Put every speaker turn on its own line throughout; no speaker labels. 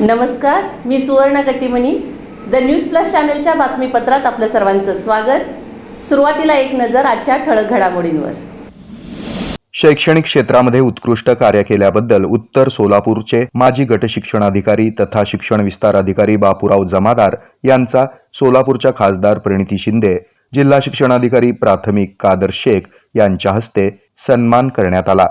नमस्कार मी सुवर्ण Kattimani. The news plus चॅनलच्या बातमीपत्रात आपलं सर्वांचं स्वागत. सुरुवातीला एक नजर आजच्या ठळक घडामोडींवर.
शैक्षणिक क्षेत्रामध्ये उत्कृष्ट कार्य केल्याबद्दल उत्तर सोलापूरचे माजी गट शिक्षणाधिकारी तथा शिक्षण विस्तार अधिकारी बापूराव जमादार यांचा सोलापूरच्या खासदार प्रणिती शिंदे जिल्हा शिक्षणाधिकारी प्राथमिक कादर शेख यांच्या हस्ते सन्मान करण्यात आला.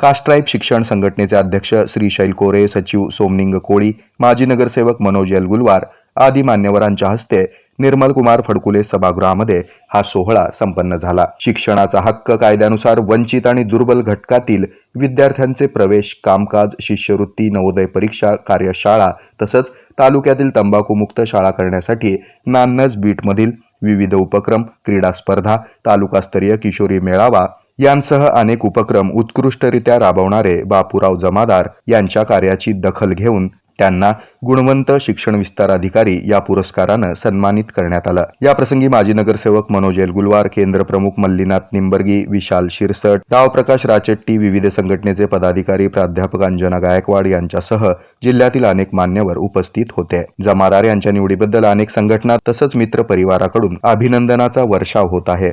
कास्ट्राईब शिक्षण संघटनेचे अध्यक्ष श्रीशैल कोरे सचिव सोमनिंग कोळी माजी नगरसेवक मनोज यलगुलवार आदी मान्यवरांच्या हस्ते निर्मल कुमार फडकुले सभागृहामध्ये हा सोहळा संपन्न झाला. शिक्षणाचा हक्क कायद्यानुसार वंचित आणि दुर्बल घटकातील विद्यार्थ्यांचे प्रवेश कामकाज शिष्यवृत्ती नवोदय परीक्षा कार्यशाळा तसंच तालुक्यातील तंबाखूमुक्त शाळा करण्यासाठी नान्नज बीटमधील विविध उपक्रम क्रीडा स्पर्धा तालुकास्तरीय किशोरी मेळावा यांसह अनेक उपक्रम उत्कृष्टरित्या राबवणारे बापूराव जमादार यांच्या कार्याची दखल घेऊन त्यांना गुणवंत शिक्षण विस्तार अधिकारी या पुरस्कारानं सन्मानित करण्यात आलं. याप्रसंगी माजी नगरसेवक मनोज एलगुलवार केंद्र प्रमुख मल्लीनाथ निंबर्गी विशाल शिरसट रावप्रकाश राचेट्टी विविध संघटनेचे पदाधिकारी प्राध्यापक अंजना गायकवाड यांच्यासह जिल्ह्यातील अनेक मान्यवर उपस्थित होते. जमादार यांच्या निवडीबद्दल अनेक संघटना तसंच मित्र परिवाराकडून अभिनंदनाचा वर्षाव होत आहे.